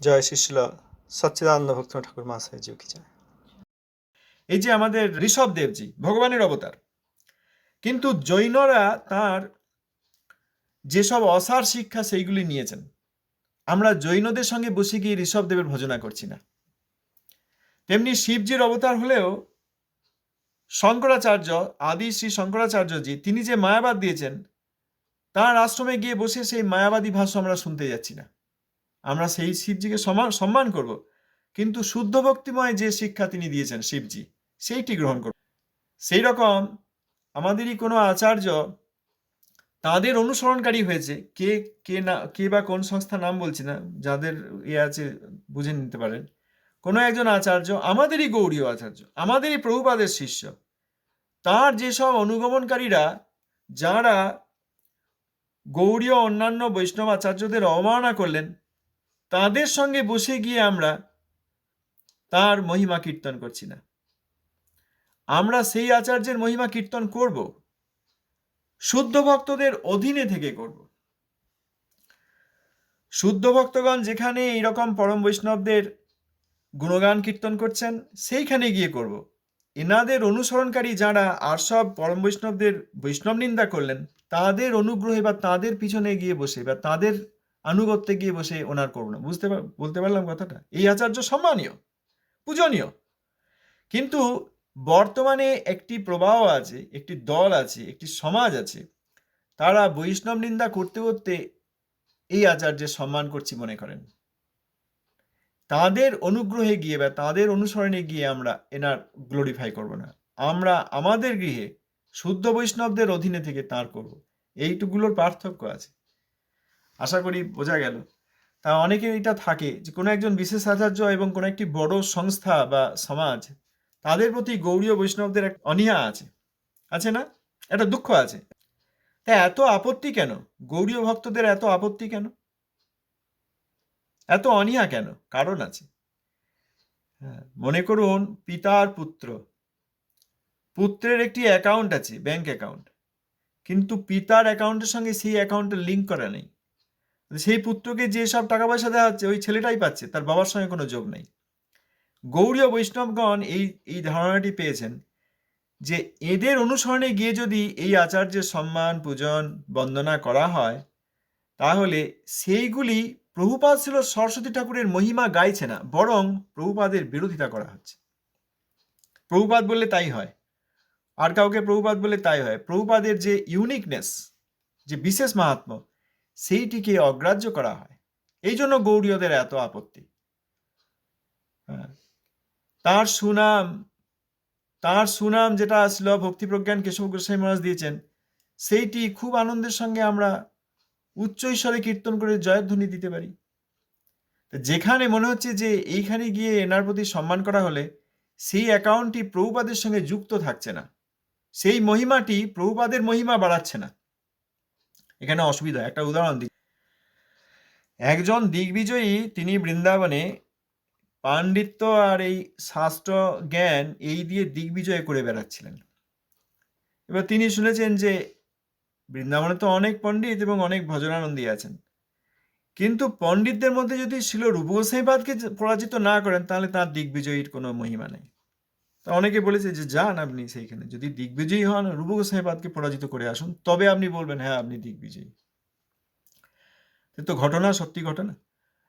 জয় Cecil সচ্চিদানন্দ ভক্ত ঠাকুর মহাশয় জিও কি এই যে আমাদের ঋষভ দেবজি, ভগবানের অবতার, কিন্তু জৈনরা তার যেসব অসার শিক্ষা সেইগুলি নিয়েছেন। আমরা জৈনদের সঙ্গে বসে গিয়ে ঋষভদেবের ভজনা করছি না। তেমনি শিবজির অবতার হলেও শঙ্করাচার্য, আদি শ্রী শঙ্করাচার্যজি, তিনি যে মায়াবাদ দিয়েছেন, তার আশ্রমে গিয়ে বসে সেই মায়াবাদী ভাষ্য আমরা শুনতে যাচ্ছি না। আমরা সেই শিবজিকে সমান সম্মান করব। কিন্তু শুদ্ধ ভক্তিময় যে শিক্ষা তিনি দিয়েছেন শিবজি, সেইটি গ্রহণ করব। সেই রকম আমাদেরই কোনো আচার্য তাদের অনুসরণকারী হয়েছে। কে কে না, কে বা কোন সংস্থার নাম বলছি না, যাদের ইয়ে আছে বুঝে নিতে পারেন। কোনো একজন আচার্য আমাদেরই গৌরীয় আচার্য, আমাদেরই প্রভুপাদের শিষ্য। তার যেসব অনুগমনকারীরা, যারা গৌরীয় অন্যান্য বৈষ্ণব আচার্যদের অবমাননা করলেন তাদের সঙ্গে বসে গিয়ে আমরা তার মহিমা কীর্তন করছি না। আমরা সেই আচার্যের মহিমা কীর্তন করব, শুদ্ধ ভক্তদের অধীনে থেকে করব। শুদ্ধ ভক্তগণ যেখানে এইরকম পরম বৈষ্ণবদের গুণগান কীর্তন করছেন, সেইখানে গিয়ে করব। এনাদের অনুসরণকারী যারা আর সব পরম বৈষ্ণবদের বৈষ্ণব নিন্দা করলেন, তাদের অনুগ্রহে বা তাদের পিছনে গিয়ে বসে বা তাদের আনুগত্যে গিয়ে বসে ওনার করব না বুঝতে বলতে পারলাম কথাটা? এই আচার্য সম্মানীয়, পূজনীয়। কিন্তু বর্তমানে একটি প্রবাহ আছে, একটি দল আছে, একটি সমাজ আছে, তারা বৈষ্ণব নিন্দা করতে করতে এই আচার্যের সম্মান করছি মনে করেন। তাদের অনুগ্রহে গিয়ে বা তাদের অনুসরণে গিয়ে আমরা এনার গ্লোরিফাই করব না। আমরা আমাদের গৃহে শুদ্ধ বৈষ্ণবদের অধীনে থেকে তার করব। এইটুকুলোর পার্থক্য আছে। আশা করি বোঝা গেল। তা অনেকের এটা থাকে যে কোনো একজন বিশেষ আচার্য এবং কোনো একটি বড় সংস্থা বা সমাজ তাদের প্রতি গৌরীয় বৈষ্ণবদের এক অনীহা আছে। আছে না? একটা দুঃখ আছে। তা এত আপত্তি কেন? গৌরীয় ভক্তদের এত আপত্তি কেন? এত অনীহা কেন? কারণ আছে। হ্যাঁ, মনে করুন পিতার পুত্র। পুত্রের একটি অ্যাকাউন্ট আছে ব্যাংক অ্যাকাউন্ট কিন্তু পিতার অ্যাকাউন্টের সঙ্গে সেই অ্যাকাউন্টের লিঙ্ক করা নেই। সেই পুত্রকে যে সব টাকা পয়সা দেওয়া হচ্ছে, ওই ছেলেটাই পাচ্ছে, তার বাবার সঙ্গে কোনো যোগ নেই। গৌরীয় বৈষ্ণবগণ এই এই ধারণাটি পেয়েছেন যে এদের অনুসরণে গিয়ে যদি এই আচার্যের সম্মান, পূজন, বন্দনা করা হয়, তাহলে সেইগুলি প্রভুপাদ ছিল সরস্বতী ঠাকুরের মহিমা গাইছে না, বরং প্রভুপাদের বিরোধিতা করা হচ্ছে। প্রভুপাদ বললে তাই হয়। আর কাউকে প্রভুপাদ বলে তাই হয়। প্রভুপাদের যে ইউনিকনেস যে বিশেষ মাহাত্ম সেইটিকে অগ্রাহ্য করা হয়। এই জন্য গৌরীয়দের এত আপত্তি। হ্যাঁ। তার সুনাম তার সুনাম যেটা আসলো ভক্তি প্রজ্ঞান কেশব গোস্বাই মহারাজ দিয়েছেন, সেইটি খুব আনন্দের সঙ্গে আমরা উচ্চ ঈশ্বরে কীর্তন করে জয়ধ্বনি দিতে পারি। যেখানে মনে হচ্ছে যে এইখানে গিয়ে এনার প্রতি সম্মান করা হলে সেই অ্যাকাউন্টটি প্রভুপাদের সঙ্গে যুক্ত থাকছে না। সেই মহিমাটি প্রভুপাদের মহিমা বাড়াচ্ছে না। এখানে অসুবিধা, একটা উদাহরণ দিই। একজন দিগ্বিজয়ী, তিনি বৃন্দাবনে, পাণ্ডিত্য আর এই শাস্ত্র জ্ঞান এই দিয়ে দিগ্বিজয় করে বেড়াচ্ছিলেন। এবার তিনি শুনেছেন যে বৃন্দাবনে তো অনেক পণ্ডিত এবং অনেক ভজনানন্দী আছেন। কিন্তু পণ্ডিতদের মধ্যে যদি ছিল রূপগোসাইপাদকে পরাজিত না করেন, তাহলে তার দিগ্বিজয়ীর কোনো মহিমা নেই। অনেকে বলেছে যে, যান আপনি সেইখানে। যদি দিগ্বিজয়ী হন রূপগোসাইপাদকে পরাজিত করে আসুন। তবে আপনি বলবেন হ্যাঁ আপনি দিগ্বিজয়ী। তো ঘটনা, সত্যি ঘটনা।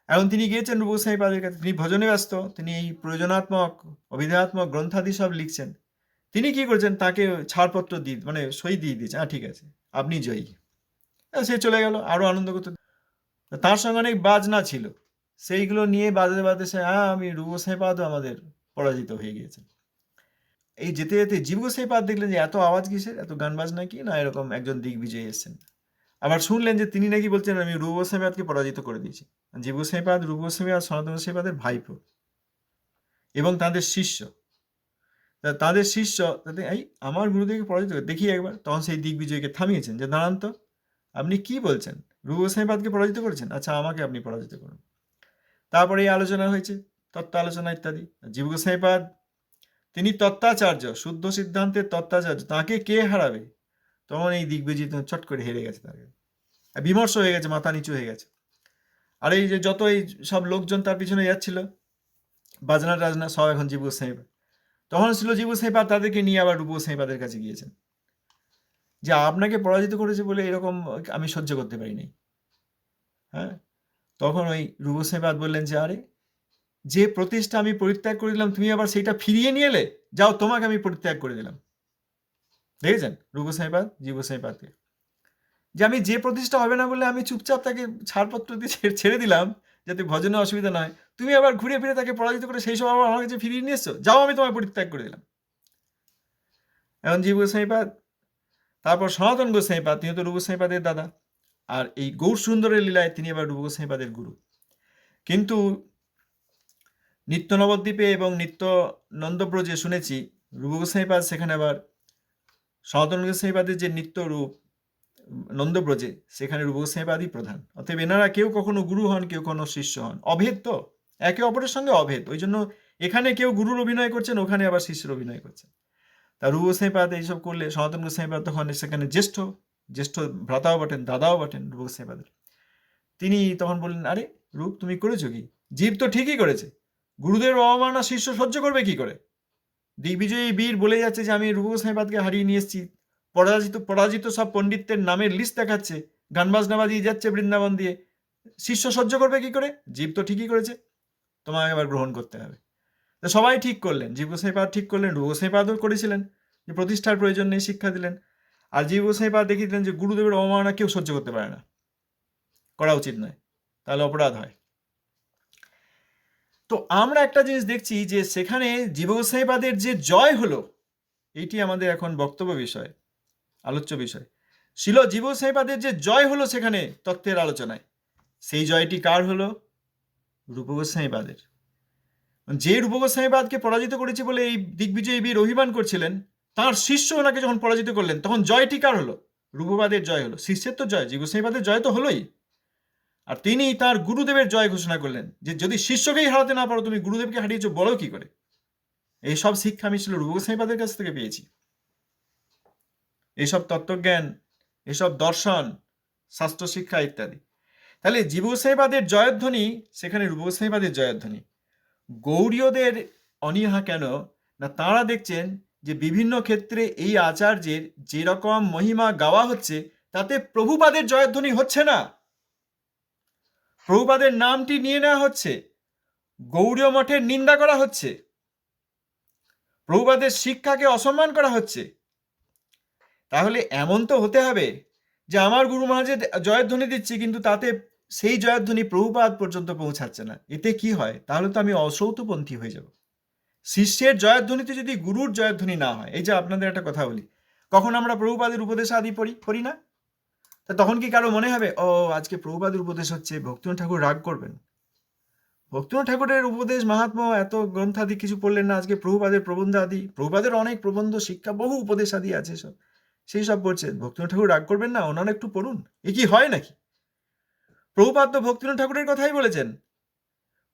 এখন তিনি গিয়েছেন রূপগোসাইপাদের কাছে। তিনি ভজনে ব্যস্ত। তিনি এই প্রয়োজনাত্মক অভিধাত্মক গ্রন্থাদি সব লিখছেন। তিনি কি করেছেন? তাকে ছাড়পত্র দিয়ে মানে সই দিয়ে দিয়েছে। হ্যাঁ ঠিক আছে, আপনি জয়ী। সে চলে গেল আরও আনন্দ করতে। তার সঙ্গে অনেক বাজনা ছিল। সেইগুলো নিয়ে বাজে বাজে সে হ্যাঁ আমি রূপগোসাইপাদও আমাদের পরাজিত হয়ে গিয়েছে এই যেতে যেতে জীবগোসাইপাদ দেখলেন যে এত আওয়াজ কিসের? এত গান বাজনা কি? না, এরকম একজন দিগ্বিজয়ী এসছেন। আবার শুনলেন যে তিনি নাকি বলছেন, আমি রূপগোসাইপাদকে পরাজিত করে দিয়েছি। জীবগোসাইপাদ রূপগোসাইপাদ সনাতন গোসাইপাদের ভাইপো এবং তাদের শিষ্য। তাদের শিষ্য তাদের, এই, আমার গুরুদেবকে পরাজিত করে দেখি একবার, তখন সেই দিগ্বিজয়কে থামিয়েছেন যে, দাঁড়ান তো, আপনি কি বলছেন? রূপ রূপগোসাইপাদকে পরাজিত করেছেন? আচ্ছা আমাকে আপনি পরাজিত করুন। তারপরে এই আলোচনা হয়েছে তত্ত্ব আলোচনা ইত্যাদি। জীব জীবগোসাইপাদ তিনি তত্ত্বাচার্য, শুদ্ধ সিদ্ধান্তের তত্ত্বাচার্য। তাকে কে হারাবে? তখন এই দিগ্বিজয় চট করে হেরে গেছে তাকে বিমর্ষ হয়ে গেছে, মাথা নিচু হয়ে গেছে। আর এই যে যত এই সব লোকজন তার পিছনে যাচ্ছিল বাজনা টাজনা সব এখন জীব গোসাইপাদ তখন ছিল জীব গোসাইপাদ তাদেরকে নিয়ে আবার রূপ গোসাইপাদের কাছে গিয়েছেন। যে আপনাকে পরাজিত করেছে বলে এরকম আমি সহ্য করতে পারিনি। হ্যাঁ? তখন ওই রূপ গোসাইপাদ বললেন যে, আরে যে প্রতিষ্ঠা আমি পরিত্যাগ করে দিলাম তুমি আবার সেইটা ফিরিয়ে নিয়ে এলে? যাও, তোমাকে আমি পরিত্যাগ করে দিলাম। দেখেছেন? রূপ গোসাইপাদ জীব গোসাইপাদকে যে আমি যে প্রতিষ্ঠা হবে না বলে আমি চুপচাপ তাকে ছাড়পত্র দিয়ে ছেড়ে- দিলাম, যাতে ভজনে অসুবিধা নয় তুমি আবার ঘুরে ফিরে তাকে পরাজিত করে সেই সব আবার আমার কাছে ফিরিয়ে নিয়ে এসছো? যাও, আমি তোমায় পরিত্যাগ করে দিলাম। এখন জীব গোসাইপাদ তারপর সনাতন গোসাইপাদ তিনি তো রূপ গোসাইপাদের দাদা। আর এই গৌর সুন্দরের লীলায় তিনি আবার রূপ গোসাইপাদের গুরু। কিন্তু নিত্য নবদ্বীপে এবং নিত্য নন্দব্রজে শুনেছি। রূপ গোসাইপাদ সেখানে আবার, সনাতন গোসাইপাদের যে নিত্য রূপ, নন্দব্রজে, সেখানে রূপ গোসাইপাদই প্রধান। অতএব এনারা কেউ কখনো গুরু হন, কেউ কোনো শিষ্য হন। অভেদ তো, একে অপরের সঙ্গে অভেদ। ওই জন্য এখানে কেউ গুরুর অভিনয় করছেন, ওখানে আবার শিষ্যের অভিনয় করছেন। তা রূপ গোসাইপাদ এইসব করলে সনাতন গোসাইপাদ তখন সেখানে জ্যেষ্ঠ জ্যেষ্ঠ ভ্রাতাও বটেন, দাদাও বটেন রূপ গোসাইপাদের তিনি তখন বললেন, আরে রূপ তুমি করেছ কি? জীব তো ঠিকই করেছে। গুরুদেব অবমাননা শিষ্য সহ্য করবে কি করে? দিগ্বিজয়ী বীর বলে যাচ্ছে যে, আমি রূপ গোসাইপাদকে হারিয়ে নিয়ে এসেছি। পরাজিত পরাজিত সব পণ্ডিতদের নামের লিস্ট দেখাচ্ছে। গান বাজনা বাজিয়ে যাচ্ছে বৃন্দাবন দিয়ে। শিষ্য সহ্য করবে কি করে? জীব তো ঠিকই করেছে। তোমাকে আবার গ্রহণ করতে হবে। তো সবাই ঠিক করলেন। জীব গোসাইপাদ ঠিক করলেন রূপ গোসাইপাদও করেছিলেন। যে প্রতিষ্ঠার প্রয়োজন নেই, শিক্ষা দিলেন। আর জীব গোসাইপাদ দেখিয়ে দিলেন যে, গুরুদেবের অবমাননা কেউ সহ্য করতে পারে না। করা উচিত নয়। তাহলে অপরাধ হয়। তো আমরা একটা জিনিস দেখছি যে সেখানে জীব গোসাইপাদের যে জয় হলো এইটি আমাদের এখন বক্তব্য বিষয়, আলোচ্য বিষয়। ছিল জীব গোসাইপাদের যে জয় হলো সেখানে তত্ত্বের আলোচনায়। সেই জয়টি কার হলো? রূপ গোসাইপাদের যে রূপ গোসাইপাদকে পরাজিত করেছে বলে এই দিগ্বিজয়ী বীর অভিমান করছিলেন, তার শিষ্য ওনাকে যখন পরাজিত করলেন, তখন জয়টি কার হলো? রূপবাদের জয় হলো। শিষ্যের তো জয় জীব গোসাইপাদের জয় তো হলোই। আর তিনি তার গুরুদেবের জয় ঘোষণা করলেন যে যদি শিষ্যকেই হারাতে না পারো, তুমি গুরুদেবকে হারিয়েছো, বলো কি করে? এইসব শিক্ষা আমি ছিল রূপ গোসাইপাদের কাছ থেকে পেয়েছি। এইসব তত্ত্বজ্ঞান, এসব দর্শন, শাস্ত্র শিক্ষা ইত্যাদি। তাহলে জীব গোসাইপাদের জয়ধ্বনি, সেখানে রূপ গোসাইপাদের জয়ধ্বনি। গৌরীয়দের অনীহা কেন? না, তাঁরা দেখছেন যে বিভিন্ন ক্ষেত্রে এই আচার্যের যেরকম মহিমা গাওয়া হচ্ছে, তাতে প্রভুপাদের জয়ধ্বনি হচ্ছে না। প্রভুপাদের নামটি নিয়ে নেওয়া হচ্ছে। গৌরীয় মঠের নিন্দা করা হচ্ছে। প্রভুপাদের শিক্ষাকে অসম্মান করা হচ্ছে। তাহলে এমন তো হতে হবে যে আমার গুরু মহারাজের জয়ধ্বনি দিচ্ছি, কিন্তু তাতে সেই জয়ধ্বনি প্রভুপাদ পর্যন্ত পৌঁছাচ্ছে না। এতে কি হয়? তাহলে তো আমি অসৌতপন্থী হয়ে যাব। শিষ্যের জয়ধ্বনিতে যদি গুরুর জয়ধ্বনি না হয়, এই যে আপনাদের একটা কথা বলি, কখন আমরা প্রভুপাদের উপদেশ আদি পড়ি? পড়ি না? তা তখন কি কারও মনে হবে, ও, আজকে প্রভুপাদের উপদেশ হচ্ছে, ভক্তিনাথ ঠাকুর রাগ করবেন ভক্তিনাথ ঠাকুরের উপদেশ মাহাত্ম এত গ্রন্থাদি কিছু পড়লেন না, আজকে প্রভুপাদের প্রবন্ধ আদি প্রভুপাদের অনেক প্রবন্ধ, শিক্ষা, বহু উপদেশ আদি আছে সব। সেই সব পড়ছেন, ভক্তিনাথ ঠাকুর রাগ করবেন না, ওনারা একটু পড়ুন, এ কি হয় নাকি? প্রভুপাদ তো ভক্তিনাথ ঠাকুরের কথাই বলেছেন।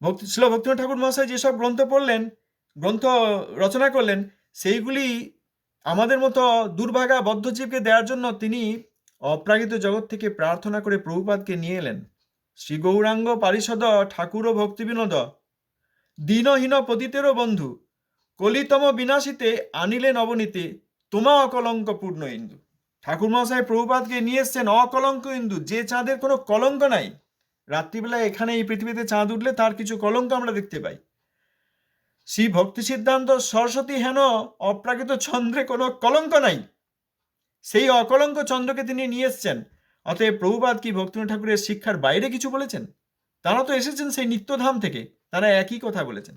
ভক্তি ছিল ভক্তিনাথ ঠাকুর মহাশয় যেসব গ্রন্থ পড়লেন, গ্রন্থ রচনা করলেন, সেইগুলি আমাদের মতো দুর্ভাগা বদ্ধজীবকে দেওয়ার জন্য তিনি অপ্রাকৃত জগৎ থেকে প্রার্থনা করে প্রভুপাদকে নিয়ে এলেন। শ্রী গৌরাঙ্গ পারিষদ ঠাকুর ও ভক্তিবিনোদ। দীনহীন পতিতেরও বন্ধু, কলিতম বিনাশিতে আনিলেন অবনীতে তোমা অকলঙ্ক পূর্ণ ইন্দু। ঠাকুর মহাশয় প্রভুপাদকে নিয়ে এসছেন অকলঙ্ক ইন্দু, যে চাঁদের কোনো কলঙ্ক নাই। রাত্রিবেলায় এখানে এই পৃথিবীতে চাঁদ উঠলে তার কিছু কলঙ্ক আমরা দেখতে পাই। শ্রী ভক্তি সিদ্ধান্ত, সরস্বতী হেন অপ্রাকৃত চন্দ্রে কোনো কলঙ্ক নাই। সেই অকলঙ্ক চন্দ্রকে তিনি নিয়ে এসছেন। অতএব প্রভুপাদ কি ভক্তিনাথ ঠাকুরের শিক্ষার বাইরে কিছু বলেছেন? তারা তো এসেছেন সেই নিত্যধাম থেকে, তারা একই কথা বলেছেন।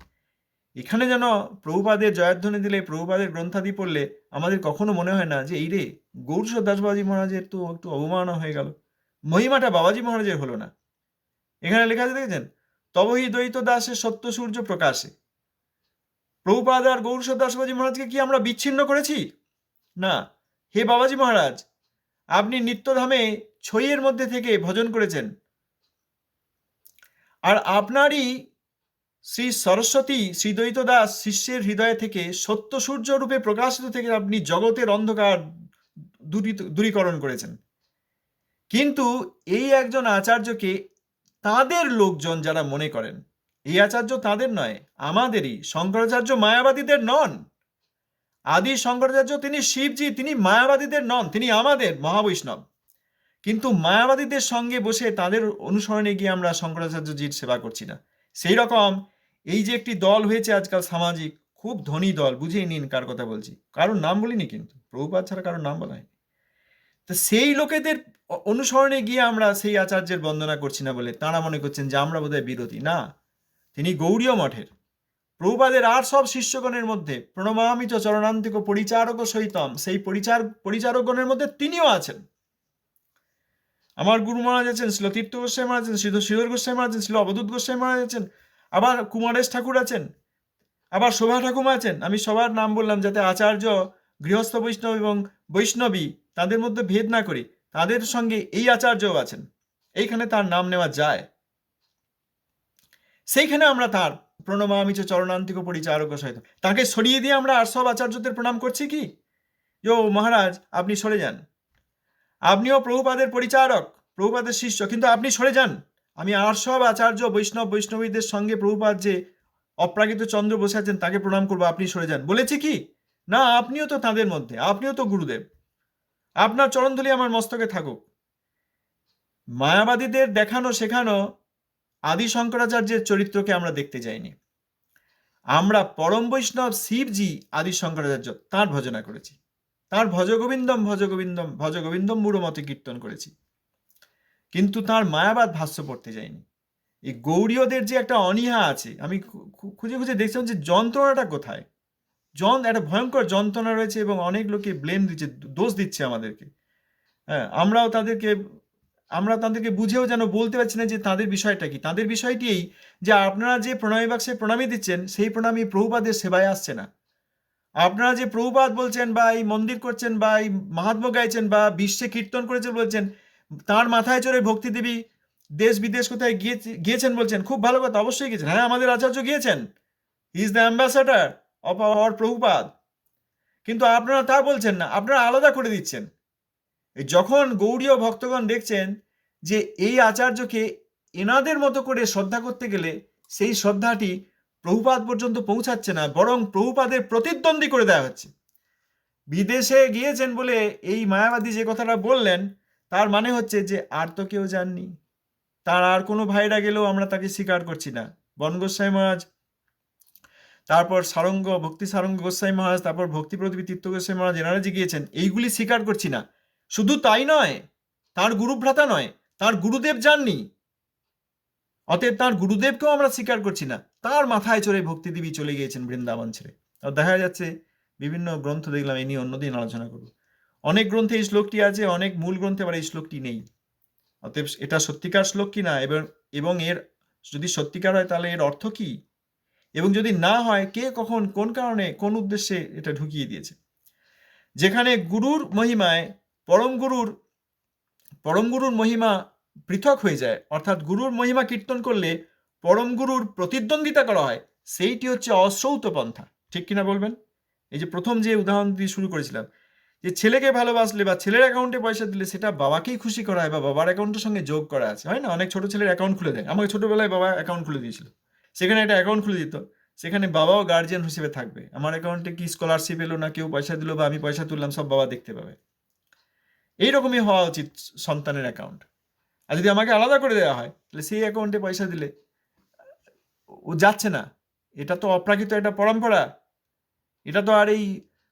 এখানে যেন প্রভুপাদের জয়ধ্বনি দিলে, প্রভুপাদের গ্রন্থাদি পড়লে আমাদের কখনো মনে হয় না যে, এই রে গৌরসর দাসবাবাজি মহারাজের তো একটু অবমাননা হয়ে গেল। মহিমাটা বাবাজি মহারাজের হলো না। এখানে লেখা আছে, দেখেছেন? তবহি দ্বৈত দাসের সত্য সূর্য প্রকাশে। প্রভুপাদ আর গৌরসর দাসবাবাজি মহারাজকে কি আমরা বিচ্ছিন্ন করেছি? না। হে বাবাজি মহারাজ, আপনি নিত্যধামে ছইয়ের মধ্যে থেকে ভজন করেছেন। আর আপনারই শ্রী সরস্বতী শ্রীদ্বৈত দাস শিষ্যের হৃদয় থেকে সত্য সূর্য রূপে প্রকাশিত থেকে আপনি জগতের অন্ধকার দূরীকরণ করেছেন। কিন্তু এই একজন আচার্যকে তাদের লোকজন যারা মনে করেন, এই আচার্য তাদের নয়, আমাদেরই। শঙ্করাচার্য মায়াবাদীদের নন। আদি শঙ্করাচার্য, তিনি শিবজি, তিনি মায়াবাদীদের নন, তিনি আমাদের মহাবৈষ্ণব। কিন্তু মায়াবাদীদের সঙ্গে বসে তাদের অনুসরণে গিয়ে আমরা শঙ্করাচার্যজির সেবা করছি না। সেই রকম এই যে একটি দল হয়েছে আজকাল সামাজিক, খুব ধনী দল, বুঝেই নিন কার কথা বলছি। কারোর নাম বলিনি কিন্তু প্রভুপাত ছাড়া কারোর নাম বলা হয়নি। তো সেই লোকেদের অনুসরণে গিয়ে আমরা সেই আচার্যের বন্দনা করছি না বলে তারা মনে করছেন যে আমরা বোধহয় বিরোধী। না, তিনি গৌরীয় মঠের। প্রভুপাদের আর সব শিষ্যগণের মধ্যে প্রণমামিত চরণান্তিক পরিচারক সহিতম সেই পরিচার, পরিচারকগণের মধ্যে তিনিও আছেন। আমার গুরু মহারাজ আছেন শিল তীর্থ গোস্বাই মহারাজ আছেন শ্রীধর শ্রীধর গোস্বাই মহারাজ আছেন শিল অবধূত গোস্বাই মহারাজ আছেন, আবার কুমারেশ ঠাকুর আছেন, আবার শোভা ঠাকুমা আছেন। আমি সবার নাম বললাম যাতে আচার্য, গৃহস্থ বৈষ্ণব এবং বৈষ্ণবী তাদের মধ্যে ভেদ না করি, তাদের সঙ্গে এই আচার্যও আছেন। এইখানে তার নাম নেওয়া যায়। সেইখানে আমরা তার প্রণমামিচ চরণান্তিক পরিচারক সহিত। তাকে সরিয়ে দিয়ে আমরা আর সব আচার্যদের প্রণাম করছি কি? যো মহারাজ, আপনি সরে যান। আপনিও প্রভুপাদের পরিচারক, প্রভুপাদের শিষ্য, কিন্তু আপনি সরে যান। আমি আর সব আচার্য বৈষ্ণব বৈষ্ণবীদের সঙ্গে প্রভুপাদ যে অপ্রাকৃত চন্দ্র বসে আছেন, তাকে প্রণাম করব, আপনি সরে যান। বলেছি কি? না, আপনিও তো তাদের মধ্যে, আপনিও তো গুরুদেব। আপনার চরণধুলি আমার মস্তকে থাকুক। মায়াবাদীদের দেখানো, শেখানো আদি শঙ্করাচার্যের চরিত্রকে আমরা দেখতে যাইনি। আমরা পরম বৈষ্ণব শিবজি আদি শঙ্করাচার্য তাঁর ভজনা করেছি। তার ভজগোবিন্দম ভজগোবিন্দম ভজগোবিন্দম মূঢ় মতে কীর্তন করেছি। কিন্তু তার মায়াবাদ ভাষ্য পড়তে যায়নি এই গৌরীয়দের যে একটা অনীহা আছে, আমি খুঁজে খুঁজে দেখছিলাম যে যন্ত্রণাটা কোথায়? যন একটা ভয়ঙ্কর যন্ত্রণা রয়েছে এবং অনেক লোকে ব্লেম দিচ্ছে, দোষ দিচ্ছে আমাদেরকে। হ্যাঁ আমরাও তাদেরকে আমরা তাদেরকে বুঝেও যেন বলতে পারছি না যে তাদের বিষয়টা কি। তাদের বিষয়টি এই যে আপনারা যে প্রণামী বাক্সে প্রণামী দিচ্ছেন, সেই প্রণামী প্রভুপাদের সেবায় আসছে না। আপনারা যে প্রভুপাত বলছেন বা এই মন্দির করছেন বা এই মাহাত্ম গাইছেন বা বিশ্বে কীর্তন করেছেন বলছেন, তার মাথায় চড়ে ভক্তি দেবী দেশ বিদেশ কোথায় গিয়ে গিয়েছেন বলছেন, খুব ভালো কথা, অবশ্যই গিয়েছেন। হ্যাঁ আমাদের আচার্য গিয়েছেন। Is the ambassador of our Prabhupada কিন্তু আপনারা তা বলছেন না, আপনারা আলাদা করে দিচ্ছেন। যখন গৌড়ীয় ভক্তগণ দেখছেন যে এই আচার্যকে এনাদের মতো করে শ্রদ্ধা করতে গেলে সেই শ্রদ্ধাটি প্রভুপাদ পর্যন্ত পৌঁছাচ্ছে না, বরং প্রভুপাদের প্রতিদ্বন্দ্বী করে দেওয়া হচ্ছে। বিদেশে গিয়েছেন বলে এই মায়াবাদী যে কথাটা বললেন, তার মানে হচ্ছে যে আর তো কেউ যাননি। তার আর কোনো ভাইরা গেলেও আমরা তাকে স্বীকার করছি না। বন গোস্বাই মহারাজ, তারপর সারঙ্গ, ভক্তি সারঙ্গ গোস্বাই মহারাজ, তারপর ভক্তি প্রদীপ তীর্থ গোস্বাই মহারাজ, এনারা যে গিয়েছেন, এইগুলি স্বীকার করছি না। শুধু তাই নয়, তার গুরুভ্রাতা নয়, তার গুরুদেব যাননি অতএব তার গুরুদেবকেও আমরা স্বীকার করছি না। তার মাথায় চড়ে ভক্তিদেবী চলে গিয়েছেন বৃন্দাবন ছেড়ে। আর দেখা যাচ্ছে, বিভিন্ন গ্রন্থ দেখলাম, এ নিয়ে অন্যদিন আলোচনা করব। অনেক গ্রন্থে এই শ্লোকটি আছে, অনেক মূল গ্রন্থে আবার এই শ্লোকটি নেই। অতএব এটা সত্যিকার শ্লোক কি না? এবং এবং এর, যদি সত্যিকার হয়, তাহলে এর অর্থ কি? এবং যদি না হয়, কে কখন, কোন কারণে, কোন উদ্দেশ্যে এটা ঢুকিয়ে দিয়েছে? যেখানে গুরুর মহিমায় পরম গুরুর পরম গুরুর মহিমা পৃথক হয়ে যায়। অর্থাৎ গুরুর মহিমা কীর্তন করলে পরম গুরুর প্রতিদ্বন্দ্বিতা করা হয়। সেইটি হচ্ছে অশ্রৌত পন্থা। ঠিক কিনা বলবেন? এই যে প্রথম যে উদাহরণ দিয়ে শুরু করেছিলাম, যে ছেলেকে ভালোবাসলে বা ছেলের অ্যাকাউন্টে পয়সা দিলে সেটা বাবাকেই খুশি করা হয় বা বাবার অ্যাকাউন্টের সঙ্গে যোগ করা আছে। হয় না? অনেক ছোট ছেলের অ্যাকাউন্ট খুলে দেয়। আমাকে ছোটবেলায় বাবা অ্যাকাউন্ট খুলে দিয়েছিল। সেখানে একটা অ্যাকাউন্ট খুলে দিত। সেখানে বাবাও গার্জিয়ান হিসেবে থাকবে। আমার অ্যাকাউন্টে কি স্কলারশিপ এলো না কেউ পয়সা দিল বা আমি পয়সা তুললাম, সব বাবা দেখতে পাবে। এইরকমই হওয়া উচিত সন্তানের অ্যাকাউন্ট আর যদি আমাকে আলাদা করে দেওয়া হয়, তাহলে সেই অ্যাকাউন্টে পয়সা দিলে ও যাচ্ছে না। এটা তো অপ্রাকৃত একটা পরম্পরা। এটা তো আর এই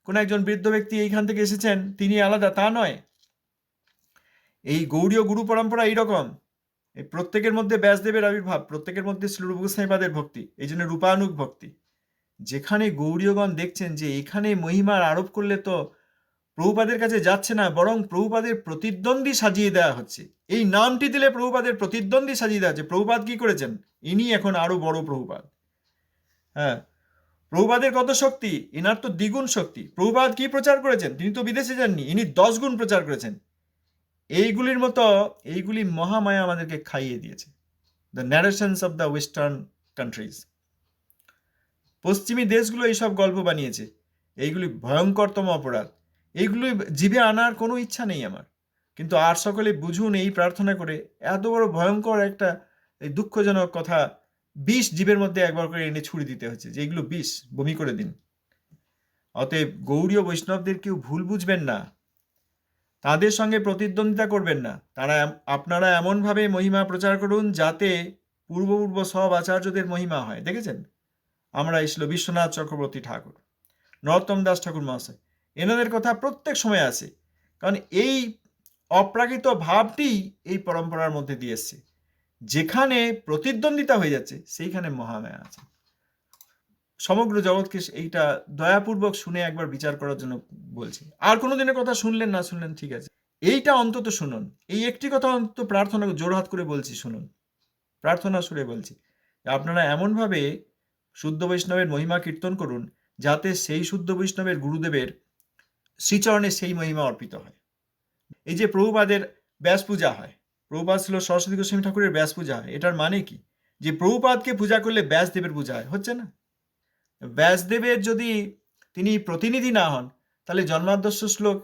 কোনো একজন বৃদ্ধ ব্যক্তি এইখান থেকে এসেছেন, তিনি আলাদা, তা নয়। এই গৌরীয় গুরু পরম্পরা এইরকম। এই প্রত্যেকের মধ্যে ব্যাসদেবের আবির্ভাব, প্রত্যেকের মধ্যে শ্রী রূপগোস্বাইপাদের ভক্তি, এই জন্য রূপানুক ভক্তি। যেখানে গৌরীয়গণ দেখছেন যে এখানে মহিমার আরোপ করলে তো প্রভুপাদের কাছে যাচ্ছে না, বরং প্রভুপাদের প্রতিদ্বন্দ্বী সাজিয়ে দেওয়া হচ্ছে। এই নামটি দিলে প্রভুপাদের প্রতিদ্বন্দ্বী সাজিয়ে দেওয়া হচ্ছে। প্রভুপাদ কি করেছেন? ইনি এখন আরও বড় প্রভুপাদ। হ্যাঁ প্রভুপাদের কত শক্তি? এনার তো দ্বিগুণ শক্তি। প্রভুপাদ কি প্রচার করেছেন? তিনি তো বিদেশে যাননি, ইনি দশ গুণ প্রচার করেছেন। এইগুলির মতো, এইগুলি মহামায়া আমাদেরকে খাইয়ে দিয়েছে। The narrations of the western countries পশ্চিমী দেশগুলো এইসব গল্প বানিয়েছে। এইগুলি ভয়ঙ্করতম অপরাধ। এইগুলি জিভে আনার কোনো ইচ্ছা নেই আমার। কিন্তু আর সকলে বুঝুন এই প্রার্থনা করে এত বড় ভয়ঙ্কর একটা এই দুঃখজনক কথা বিষ জীবের মধ্যে একবার করে এনে ছুড়ে দিতে হচ্ছে, যে এগুলো বিষ, বমি করে দিন। অতএব গৌড়ীয় বৈষ্ণবদের কেউ ভুল বুঝবেন না, তাদের সঙ্গে প্রতিদ্বন্দ্বিতা করবেন না। তারা আপনারা এমনভাবে মহিমা প্রচার করুন যাতে পূর্বপূর্ব সব আচার্যদের মহিমা হয়। দেখেছেন? আমরা এসল বিশ্বনাথ চক্রবর্তী ঠাকুর, নরোত্তম দাস ঠাকুর মহাশয় এনাদের কথা প্রত্যেক সময় আসে কারণ এই অপ্রাকৃত ভাবটি এই পরম্পরার মধ্যে দিয়ে এসছে। যেখানে প্রতিদ্বন্দ্বিতা হয়ে যাচ্ছে, সেইখানে মহামায়া আছে। সমগ্র জগৎকে এইটা দয়াপূর্বক শুনে একবার বিচার করার জন্য বলছি। আর কোনো দিনের কথা শুনলেন, না শুনলেন, ঠিক আছে। এইটা অন্তত শুনুন। এই একটি কথা অন্তত প্রার্থনা জোরহাত করে বলছি, শুনুন। প্রার্থনা সুরে বলছি, আপনারা এমনভাবে শুদ্ধ বৈষ্ণবের মহিমা কীর্তন করুন, যাতে সেই শুদ্ধ বৈষ্ণবের গুরুদেবের শ্রীচরণে সেই মহিমা অর্পিত হয়। এই যে প্রভুপাদের ব্যাস পূজা হয়, প্রভুপাদ ছিল সরস্বতী গোস্বামী ঠাকুরের ব্যাস পূজা হয়, এটার মানে কি? যে প্রভুপাদকে পূজা করলে ব্যাসদেবের পূজা হয়, হচ্ছে না? ব্যাসদেবের যদি তিনি প্রতিনিধি না হন, তাহলে জন্মাদর্শ শ্লোক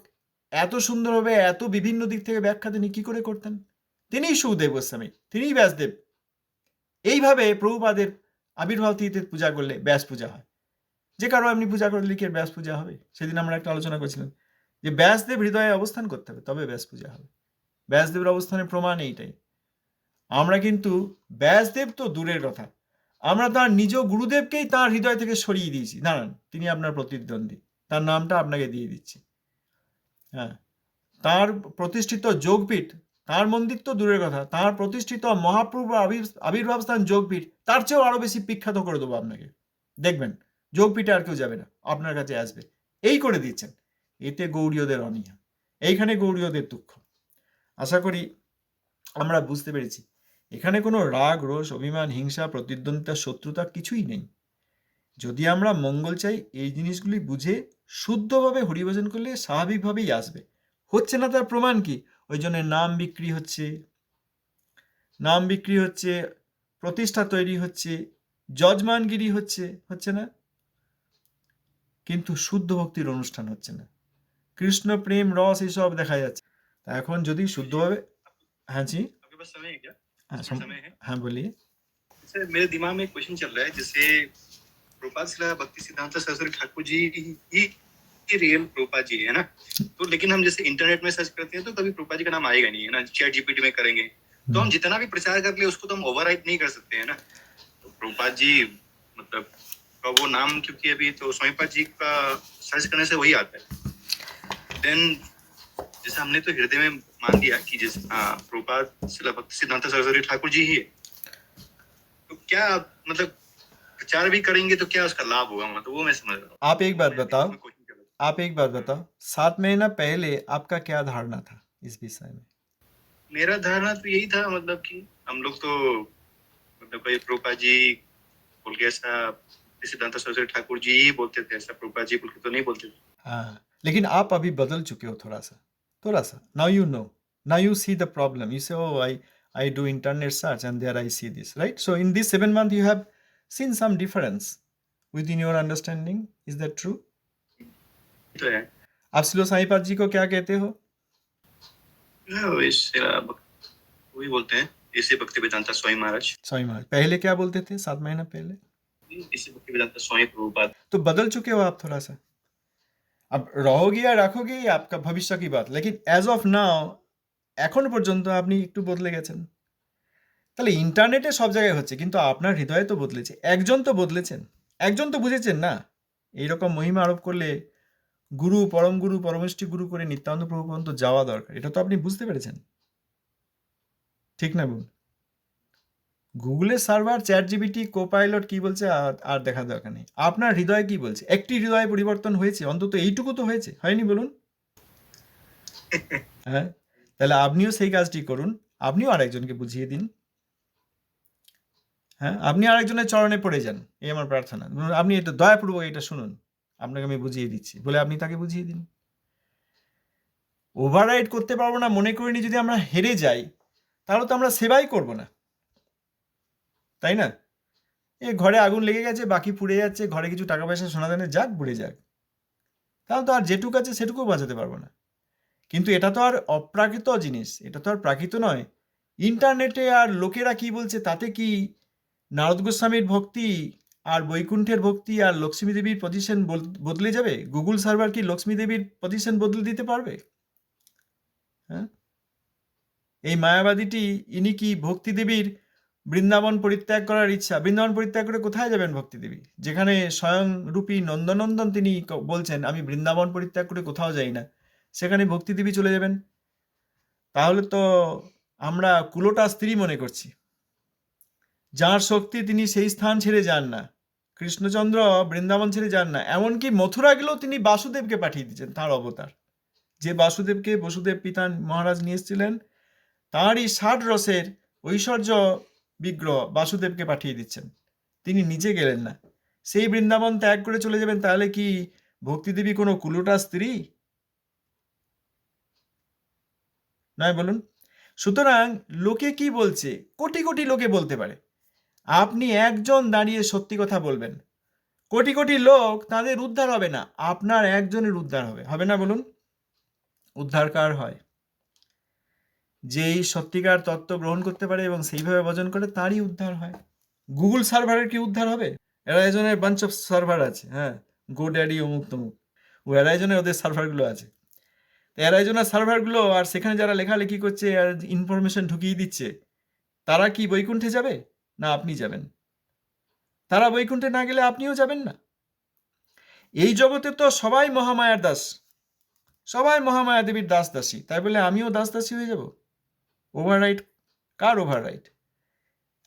এত সুন্দরভাবে, এত বিভিন্ন দিক থেকে ব্যাখ্যা তিনি কি করে করতেন? তিনিই সুদেব গোস্বামী, তিনিই ব্যাসদেব। এইভাবে প্রভুপাদের আবির্ভাব তিথিতে পূজা করলে ব্যাস পূজা হয়। যে কারও এমনি পূজা করলে কি এর ব্যাস পূজা হবে। সেদিন আমরা একটা আলোচনা করেছিলাম যে ব্যাসদেব হৃদয়ে অবস্থান করতে হবে, তবে ব্যাস পূজা হবে। ব্যাসদেবের অবস্থানের প্রমাণ এইটাই। আমরা কিন্তু ব্যাসদেব তো দূরের কথা। আমরা তার নিজ গুরুদেবকেই তার হৃদয় থেকে সরিয়ে দিয়েছি। দাঁড়ান, তিনি আপনার প্রতিদ্বন্দ্বী। তার নামটা আপনাকে দিয়ে দিচ্ছি। হ্যাঁ তার প্রতিষ্ঠিত যোগপীঠ, তার মন্দির তো দূরের কথা। তার প্রতিষ্ঠিত মহাপ্রভু আবির- আবির্ভাব স্থান যোগপীঠ, তার চেয়েও আরও বেশি বিখ্যাত করে দেবো আপনাকে। দেখবেন যোগপীঠে আর কেউ যাবে না, আপনার কাছে আসবে। এই করে দিচ্ছেন। এতে গৌরীয়দের অনীহা, এইখানে গৌরীয়দের দুঃখ। আশা করি আমরা বুঝতে পেরেছি, এখানে কোনো রাগ, রোষ, অভিমান, হিংসা, প্রতিদ্বন্দ্বিতা, শত্রুতা কিছুই নেই। যদি আমরা মঙ্গল চাই, এই জিনিসগুলি বুঝে শুদ্ধভাবে হরিভজন করলে স্বাভাবিকভাবেই আসবে। হচ্ছে না তার প্রমাণ কি? ওই জন্য নাম বিক্রি হচ্ছে, নাম বিক্রি হচ্ছে, প্রতিষ্ঠা তৈরি হচ্ছে, যজমানগিরি হচ্ছে হচ্ছে না? কিন্তু শুদ্ধ ভক্তির অনুষ্ঠান হচ্ছে না। কৃষ্ণ প্রেম রস এসব দেখা যাচ্ছে। এখন যদি শুদ্ধ ভাবে হ্যাঁ জি। पास समय है क्या? हाँ सम... समय है? हाँ बोलिए। मेरे दिमाग में एक क्वेश्चन चल रहा है जैसे प्रोपाद भक्ति सिद्धांत सरस्वती ठाकुर जी ही रियल प्रोपा जी है ना? तो लेकिन हम जैसे इंटरनेट में सर्च करते हैं तो कभी प्रोपा जी का नाम आएगा नहीं है ना? चैट जीपीटी में करेंगे। तो हम जितना भी प्रचार कर ले उसको तो हम ओवरराइट नहीं कर सकते है ना? तो प्रोपा जी मतलब का वो नाम क्योंकि अभी तो स्वामीपाद जी का सर्च करने से वही आता है। देन जैसे हमने तो हृदय में मान लिया कि जैसे हाँ प्रोपात शिला भक्ति सिद्धांत सरस्वती ठाकुर जी ही है। तो क्या मतलब प्रचार भी करेंगे तो क्या उसका लाभ होगा? मतलब वो मैं समझ रहा हूँ। आप एक बात बताओ। आप एक बात बताओ। सात महीना पहले आपका क्या धारणा था इस विषय में? मेरा धारणा तो यही था मतलब कि हम लोग तो मतलब कोई प्रोपा जी बोल के ऐसा सिद्धांत सरस्वती ठाकुर जी ही बोलते थे ऐसा प्रोपा जी बोल के तो नहीं बोलते थे। हाँ लेकिन आप अभी बदल चुके हो थोड़ा सा थोड़ा सा। Now you know now you see the problem you say oh I I do internet search and there I see this right? So in this seven month you have seen some difference within your understanding. Is that true? तो है। आप सिलो साईपाद जी को क्या कहते हो? हाँ, वही बोलते हैं। इसे भक्ति वेदांता स्वामी महाराज। स्वामी महाराज पहले क्या बोलते थे? सात महीना पहले? इसे भक्ति वेदांता स्वामी प्रभुपाद तो बदल चुके हो आप थोड़ा सा अब रहोगे या রাখোগে ये आपका भविष्य की बात लेकिन एज অফ নাও এখন পর্যন্ত আপনি একটু বদলে গেছেন তাহলে ইন্টারনেটে সব জায়গায় হচ্ছে কিন্তু আপনার হৃদয়ে তো বদলেছে একজন তো বদলেছেন একজন তো বুঝেছেন না এইরকম মহিমা আরোপ করলে গুরু পরম গুরু পরমেষ্ঠী গুরু করে নিত্যানন্দ প্রভু পর্যন্ত যাওয়া দরকার এটা তো আপনি বুঝতে পেরেছেন ঠিক না বোন গুগলের সার্ভার চ্যাট জিবিটি কোপাইলট কি বলছে? আর দেখার দরকার নেই। আপনার হৃদয় কি বলছে? একটি হৃদয় পরিবর্তন হয়েছে অন্তত এইটুকু তো হয়েছে। হয়নি বলুন। হ্যাঁ? তাহলে আপনিও সেই কাজটি করুন। আপনিও আরেকজনকে বুঝিয়ে দিন। হ্যাঁ? আপনি আরেকজনের চরণে পড়ে যান। এই আমার প্রার্থনা। আপনি এটা দয়াপূর্বক এটা শুনুন। আপনাকে আমি বুঝিয়ে দিচ্ছি। বলে আপনি তাকে বুঝিয়ে দিন। ওভাররাইড করতে পারব না মনে করিনি যদি আমরা হেরে যাই তাহলে তো আমরা সেবাই করব না। তাই না? এ ঘরে আগুন লেগে গেছে, বাকি পুড়ে যাচ্ছে, ঘরে কিছু টাকা পয়সা সোনা দানে যাক পুড়ে যাক। তাহলে তো আর যেটুকু আছে সেটুকুও বাঁচাতে পারব না। কিন্তু এটা তো আর অপ্রাকৃত জিনিস, এটা তো আর প্রাকৃত নয়। ইন্টারনেটে আর লোকেরা কি বলছে তাতে কি নারদ গোস্বামীর ভক্তি আর বৈকুণ্ঠের ভক্তি আর লক্ষ্মী দেবীর পজিশন বদলে যাবে? গুগল সার্ভার কি লক্ষ্মী দেবীর পজিশন বদলে দিতে পারবে? হ্যাঁ? এই মায়াবাদীটি, ইনি কি ভক্তি দেবীর বৃন্দাবন পরিত্যাগ করার ইচ্ছা। বৃন্দাবন পরিত্যাগ করে কোথায় যাবেন, ভক্তি দেবী? যেখানে স্বয়ং রূপী নন্দনন্দন তিনি বলছেন, আমি বৃন্দাবন পরিত্যাগ করে কোথাও যাই না। সেখানে ভক্তি দেবী চলে যাবেন। তাহলে তো আমরা কুলোটা স্ত্রী মনে করছি। যার শক্তি তিনি সেই স্থান ছেড়ে যান না। কৃষ্ণচন্দ্র বৃন্দাবন ছেড়ে যান না। এমনকি মথুরা গেলেও তিনি বাসুদেবকে পাঠিয়ে দিয়েছেন তার অবতার। যে বাসুদেবকে বসুদেব পিতান মহারাজ নিয়ে এসেছিলেন, তাঁরই ষাট রসের ঐশ্বর্য বিগ্রহ বাসুদেবকে পাঠিয়ে দিচ্ছেন। তিনি নিজে গেলেন না। সেই বৃন্দাবন ত্যাগ করে চলে যাবেন তাহলে কি ভক্তিদেবী কোনো কুলোটা স্ত্রী? নয়, বলুন। সুতরাং লোকে কি বলছে? কোটি কোটি লোকে বলতে পারে। আপনি একজন দাঁড়িয়ে সত্যি কথা বলবেন। কোটি কোটি লোক তাদের উদ্ধার হবে না। আপনার একজনের উদ্ধার হবে। হবে না, বলুন? উদ্ধারকার হয়? যেই সত্যিকার তত্ত্ব গ্রহণ করতে পারে এবং সেইভাবে ভজন করে তারই উদ্ধার হয়। গুগল সার্ভারের কি উদ্ধার হবে? অ্যারাইজনের বাঞ্চ অফ সার্ভার আছে হ্যাঁ? গো ড্যাডি অমুক তমুক ও অ্যারাইজনের ওদের সার্ভারগুলো আছে। অ্যারাইজনের সার্ভারগুলো আর সেখানে যারা লেখালেখি করছে আর ইনফরমেশন ঢুকিয়ে দিচ্ছে, তারা কি বৈকুণ্ঠে যাবে? না, আপনি যাবেন। তারা বৈকুণ্ঠে না গেলে আপনিও যাবেন না। এই জগতে তো সবাই মহামায়ার দাস। সবাই মহামায়া দেবীর দাস দাসী। তাই বলে আমিও দাস দাসী হয়ে যাব? ওভাররাইট কার ওভাররাইট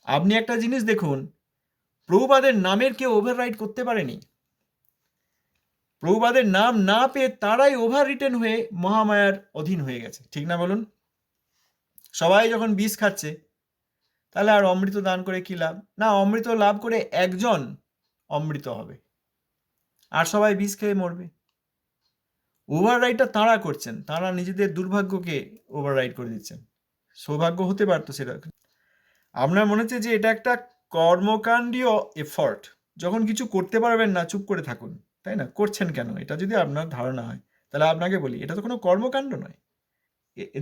আপনি একটা জিনিস দেখুন, প্রভুপাদের নামের কেউ ওভাররাইট করতে পারেনি। প্রভুপাদের নাম না পেয়ে তারাই ওভার রিটেন হয়ে মহামায়ার অধীন হয়ে গেছে। ঠিক না বলুন? সবাই যখন বিষ খাচ্ছে, তাহলে আর অমৃত দান করে কি লাভ? না, অমৃত লাভ করে একজন অমৃত হবে। আর সবাই বিষ খেয়ে মরবে। ওভাররাইডটা তাঁরা করছেন, তাঁরা নিজেদের দুর্ভাগ্যকে ওভাররাইড করে দিচ্ছেন। সৌভাগ্য হতে পারতো সেটা। আপনার মনে হচ্ছে যে এটা একটা কর্মকাণ্ডীয় এফর্ট যখন কিছু করতে পারবেন না, চুপ করে থাকুন, তাই না? করছেন কেন? এটা যদি আপনার ধারণা হয়, তাহলে আপনাকে বলি, এটা তো কোনো কর্মকাণ্ড নয়।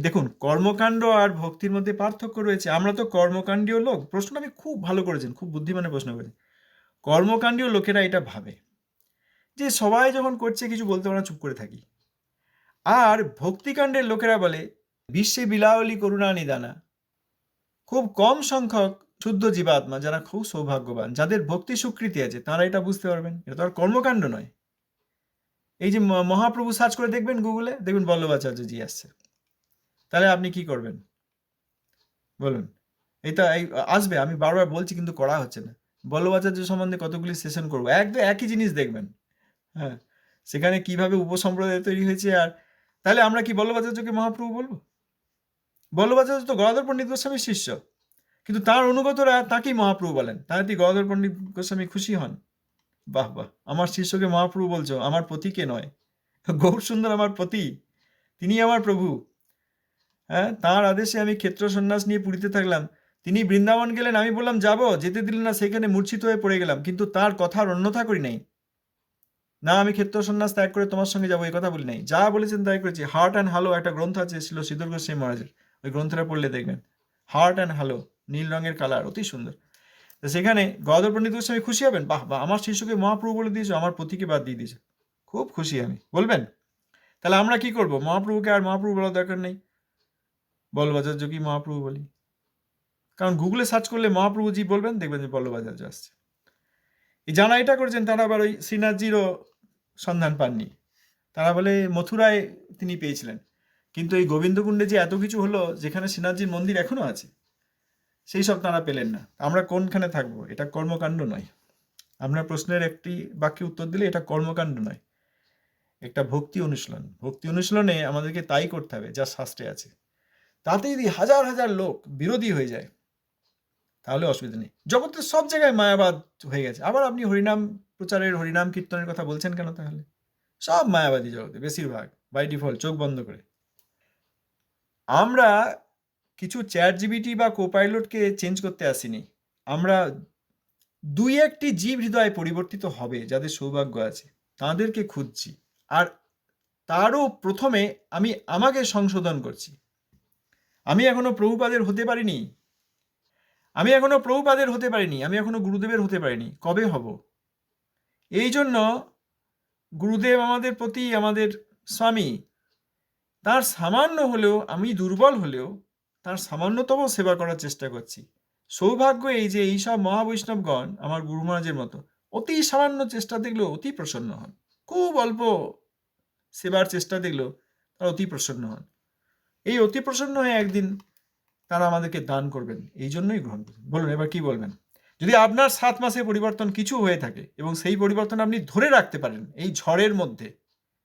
দেখুন, কর্মকাণ্ড আর ভক্তির মধ্যে পার্থক্য রয়েছে। আমরা তো কর্মকাণ্ডীয় লোক। প্রশ্নটা আমি খুব ভালো করেছেন, খুব বুদ্ধিমানের প্রশ্ন করেছেন। কর্মকাণ্ডীয় লোকেরা এটা ভাবে যে সবাই যখন করছে, কিছু বলতে পারে চুপ করে থাকি। আর ভক্তিকাণ্ডের লোকেরা বলে বিশ্বে বিলাওলি করুণা নিদানা। খুব কম সংখ্যক শুদ্ধ জীবাত্মা যারা খুব সৌভাগ্যবান, যাদের ভক্তি স্বীকৃতি আছে, তারা এটা বুঝতে পারবেন। এটা তো আর কর্মকাণ্ড নয়। এই যে মহাপ্রভু সার্চ করে দেখবেন গুগলে দেখবেন বল্লভাচার্য জি আসছে। তাহলে আপনি কি করবেন? বলুন। এটা এই, আসবে, আমি বারবার বলছি কিন্তু করা হচ্ছে না। বল্লভাচার্য সম্বন্ধে কতগুলি সেশন করব? একদম একই জিনিস দেখবেন। হ্যাঁ সেখানে কীভাবে উপসম্প্রদায় তৈরি হয়েছে আর, তাহলে আমরা কি বল্লভাচার্যকে মহাপ্রভু বলব? বল্লভাচার্য তো গদাধর পণ্ডিত গোস্বামীর শিষ্য। কিন্তু তার অনুগতরা তাকেই মহাপ্রভু বলেন। তাহলে কি গদাধর পণ্ডিত গোস্বামী খুশি হন, বাহ বাহ, আমার শিষ্যকে মহাপ্রভু বলছো, আমার পতিকে নয়? গৌর সুন্দর আমার পতি তিনি আমার প্রভু। হ্যাঁ তাঁর আদেশে আমি ক্ষেত্র সন্ন্যাস নিয়ে পুরীতে থাকলাম। তিনি বৃন্দাবন গেলেন, আমি বললাম, যাব, যেতে দিলেন না, সেখানে মূর্ছিত হয়ে পড়ে গেলাম। কিন্তু তার কথার অন্যথা করি নাই। না, আমি ক্ষেত্র সন্ন্যাস ত্যাগ করে তোমার সঙ্গে যাব এই কথা বলি নাই। যা বলেছেন তাই করেছি। হার্ট অ্যান্ড হালো, একটা গ্রন্থ আছে ছিল সিদ্ধর গোস্বামী মহারাজের। ওই গ্রন্থটা পড়লে দেখবেন। হার্ট অ্যান্ড হ্যালো নীল রঙের কালার অতি সুন্দর। তো সেখানে গদাধর পণ্ডিত গোস্বামী খুশি হবেন, বাহ বা আমার শিশুকে মহাপ্রভু বলে দিয়েছ, আমার পতিকে বাদ দিয়ে দিয়েছে। খুব খুশি আমি। বলবেন? তাহলে আমরা কি করব? মহাপ্রভুকে আর মহাপ্রভু বলার দরকার নেই? বলবাচার্য কি মহাপ্রভু বলি। কারণ গুগলে সার্চ করলে মহাপ্রভুজি বলবেন, দেখবেন যে বল্লভাচার্য আসছে। এই যারা এটা করেছেন, তারা আবার ওই শ্রীনাথজিরও সন্ধান পাননি। তারা বলে, মথুরায় তিনি পেয়েছিলেন। কিন্তু এই গোবিন্দকুণ্ডে যে এত কিছু হলো, যেখানে শ্রীনাথজির মন্দির এখনও আছে, সেই সব তারা পেলেন না। আমরা কোনখানে থাকব? এটা কর্মকাণ্ড নয়। আপনার প্রশ্নের একটি বাক্যে উত্তর দিলে এটা কর্মকাণ্ড নয়। একটা ভক্তি অনুশীলন। ভক্তি অনুশীলনে আমাদেরকে তাই করতে হবে, যা শাস্ত্রে আছে। তাতে যদি হাজার হাজার লোক বিরোধী হয়ে যায়, তাহলে অসুবিধা নেই। জগতের সব জায়গায় মায়াবাদ হয়ে গেছে। আবার আপনি হরিনাম প্রচারের, হরিনাম কীর্তনের কথা বলছেন কেন তাহলে? সব মায়াবাদী জগতে, বেশিরভাগ বাই ডিফল্ট চোখ বন্ধ করে। আমরা কিছু চ্যাট জিবিটি বা কোপাইলটকে চেঞ্জ করতে আসিনি। আমরা দুই একটি জীব হৃদয় পরিবর্তিত হবে, যাদের সৌভাগ্য আছে। তাদেরকে খুঁজছি। আর তারও প্রথমে আমি আমাকে সংশোধন করছি। আমি এখনও প্রভুপাদের হতে পারিনি। আমি এখনও প্রভুপাদের হতে পারিনি। আমি এখনও গুরুদেবের হতে পারিনি। কবে হব? এই জন্য গুরুদেব আমাদের প্রতি আমাদের স্বামী তার সামান্য হলেও, আমি দুর্বল হলেও, তার সামান্যতম সেবা করার চেষ্টা করছি। সৌভাগ্য এই যে এইসব মহাবৈষ্ণবগণ আমার গুরু মহারাজের মতো অতি সামান্য চেষ্টা দেখলেও অতি প্রসন্ন হন। খুব অল্প সেবার চেষ্টা দেখলেও তারা অতি প্রসন্ন হন। এই অতি প্রসন্ন হয়ে একদিন তারা আমাদেরকে দান করবেন, এই জন্যই গ্রহণ করবেন বলুন, এবার কি বলবেন? যদি আপনার সাত মাসে পরিবর্তন কিছু হয়ে থাকে এবং সেই পরিবর্তন আপনি ধরে রাখতে পারেন, এই ঝড়ের মধ্যে,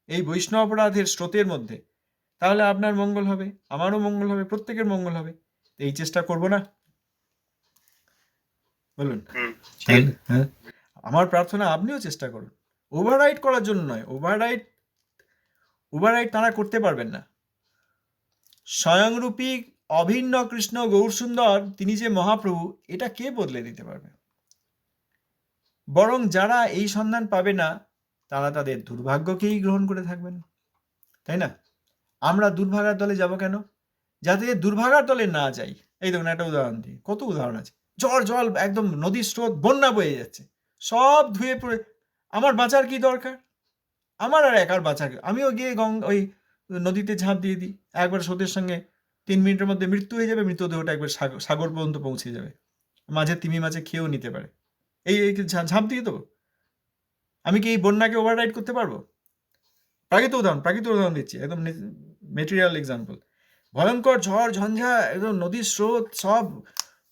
এই বৈষ্ণব অপরাধের স্রোতের মধ্যে তাহলে আপনার মঙ্গল হবে আমারও মঙ্গল হবে প্রত্যেকের মঙ্গল হবে। এই চেষ্টা করব না। বলুন। হ্যাঁ। আমার প্রার্থনা আপনিও চেষ্টা করুন। ওভাররাইড করার জন্য নয় ওভাররাইড ওভাররাইড তারা করতে পারবেন না। স্বয়ংরূপী অভিন্ন কৃষ্ণ গৌরসুন্দর তিনি যে মহাপ্রভু এটা কে বদলে দিতে পারবে? বরং যারা এই সন্ধান পাবে না তারা তাদের দুর্ভাগ্যকেই গ্রহণ করে থাকবেন। তাই না? আমরা দুর্ভাগার দলে যাব কেন? যাতে দুর্ভাগার দলে না যাই। এই দেখুন একটা উদাহরণ দিই। কত উদাহরণ আছে? জল জল একদম নদীর স্রোত, বন্যা বয়ে যাচ্ছে। সব ধুয়ে পড়ে। আমার বাঁচার কি দরকার? আমার আর একার বাঁচার? আমিও গিয়ে গং, ওই নদীতে ঝাঁপ দিয়ে দিই। একবার স্রোতের সঙ্গে তিন মিনিটের মধ্যে মৃত্যু হয়ে যাবে, মৃতদেহটা একবার সাগর পর্যন্ত পৌঁছে যাবে। মাঝে তিমি মাঝে খেয়েও নিতে পারে। এই এই ঝাঁপ দিয়ে দেবো? আমি কি এই বন্যাকে ওভাররাইড করতে পারব? প্রাকৃত উদাহরণ প্রাকৃত উদাহরণ দিচ্ছি। একদম মেটেরিয়াল এক্সাম্পল ভয়ঙ্কর ঝড়, ঝঞ্ঝা, একদম নদীর স্রোত, সব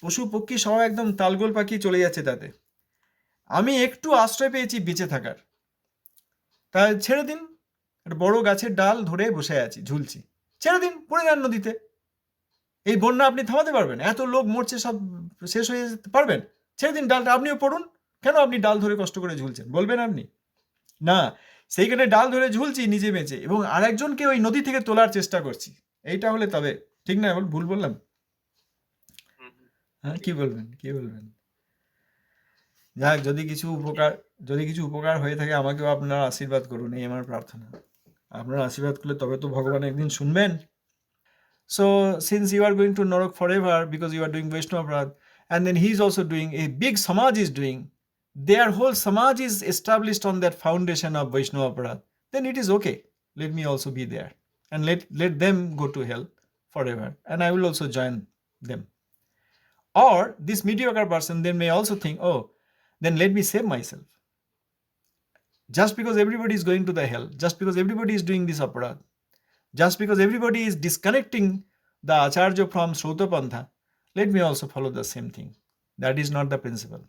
পশু পক্ষী সব একদম তালগোল পাখি চলে যাচ্ছে তাতে। আমি একটু আশ্রয় পেয়েছি বেঁচে থাকার। তা ছেড়ে দিন, একটা বড় গাছের ডাল ধরে বসে আছি, ঝুলছি। ছেড়ে দিন, পড়ে যান নদীতে। এই বন্যা আপনি থামাতে পারবেন, এত লোক মরছে, সব শেষ হয়ে যেতে পারবেন? ছেড়ে দিন, ডালটা আপনিও পড়ুন। কেন আপনি ডাল ধরে কষ্ট করে ঝুলছেন? বলবেন আপনি? না সেই ডাল ধরে ঝুলছি, নিজে বেঁচে। এবং আরেকজনকে ওই নদী থেকে তোলার চেষ্টা করছি। এইটা হলে তবে, ঠিক না ভুল বললাম? হ্যাঁ কি বলবেন কি বলবেন? যাক, যদি কিছু উপকার, যদি কিছু উপকার হয়ে থাকে, আমাকেও আপনার আশীর্বাদ করুন, এই আমার প্রার্থনা। আপনার আশীর্বাদ করলে তবে তো ভগবান একদিন শুনবেন। So since you are going to narak forever because you are doing Vaishnava aparadh and then he is also doing a big samaj is doing their whole samaj is established on that foundation of Vaishnava Aparad, then it is okay. Let me also be there and let, let them go to hell forever and I will also join them. Or this mediocre person then may also think, oh, then let me save myself. Just because everybody is going to the hell, just because everybody is doing this aparad, just because everybody is disconnecting the acharya from Shrotapantha, let me also follow the same thing. That is not the principle.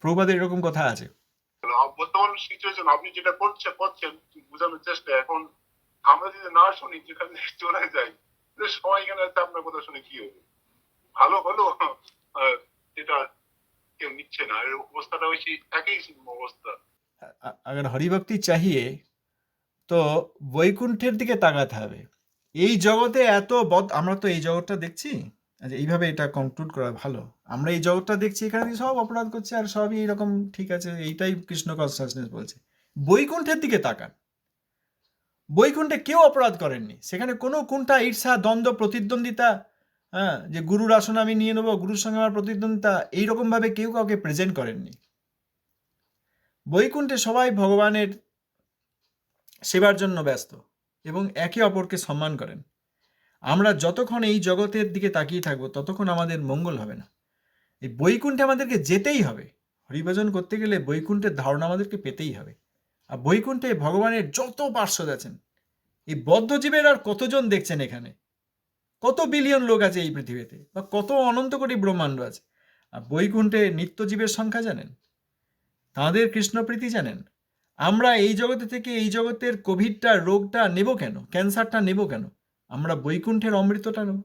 প্রভুপাদের এরকম কথা আছে। বর্তমান situation আপনি যেটা করছে করছেন বোঝানোর চেষ্টা এখন আমরা যদি না শুনি যেখানে চলে যাই এখানে আছে আপনার কথা শুনে কি হবে? ভালো হলো এটা কেউ নিচ্ছে না। এর অবস্থাটা বেশি একই অবস্থা। হরিভক্তি চাহিয়ে তো বৈকুণ্ঠের দিকে তাকাতে হবে। এই জগতে এত বদ আমরা তো এই জগৎটা দেখছি। আচ্ছা এইভাবে এটা কনক্লুড করা ভালো। আমরা এই জগৎটা দেখছি, এখানে সব অপরাধ করছে আর সবই এরকম ঠিক আছে, এইটাই কৃষ্ণ কনসাসনেস বলছে। বৈকুণ্ঠের দিকে তাকান। বৈকুণ্ঠে কেউ অপরাধ করেননি। সেখানে কোনো কোনটা ঈর্ষা, দ্বন্দ্ব, প্রতিদ্বন্দ্বিতা হ্যাঁ যে গুরুর আসন আমি নিয়ে নেব, গুরুর সঙ্গে আমার প্রতিদ্বন্দ্বিতা, এইরকমভাবে কেউ কাউকে প্রেজেন্ট করেননি। বৈকুণ্ঠে সবাই ভগবানের সেবার জন্য ব্যস্ত এবং একে অপরকে সম্মান করেন। আমরা যতক্ষণ এই জগতের দিকে তাকিয়ে থাকব, ততক্ষণ আমাদের মঙ্গল হবে না। এই বৈকুণ্ঠে আমাদেরকে যেতেই হবে। হরিভজন করতে গেলে বৈকুণ্ঠের ধারণা আমাদেরকে পেতেই হবে। আর বৈকুণ্ঠে ভগবানের যত পার্শ্বদ আছেন, এই বদ্ধজীবের আর কতজন দেখছেন এখানে? কত বিলিয়ন লোক আছে এই পৃথিবীতে, বা কত অনন্ত কোটি ব্রহ্মাণ্ড আছে। আর বৈকুণ্ঠে নিত্যজীবের সংখ্যা জানেন? তাঁদের কৃষ্ণপ্রীতি জানেন? আমরা এই জগতে থেকে এই জগতের কোভিডটা, রোগটা নেব কেন? ক্যান্সারটা নেব কেন? আমরা বৈকুণ্ঠের অমৃতটা নেব।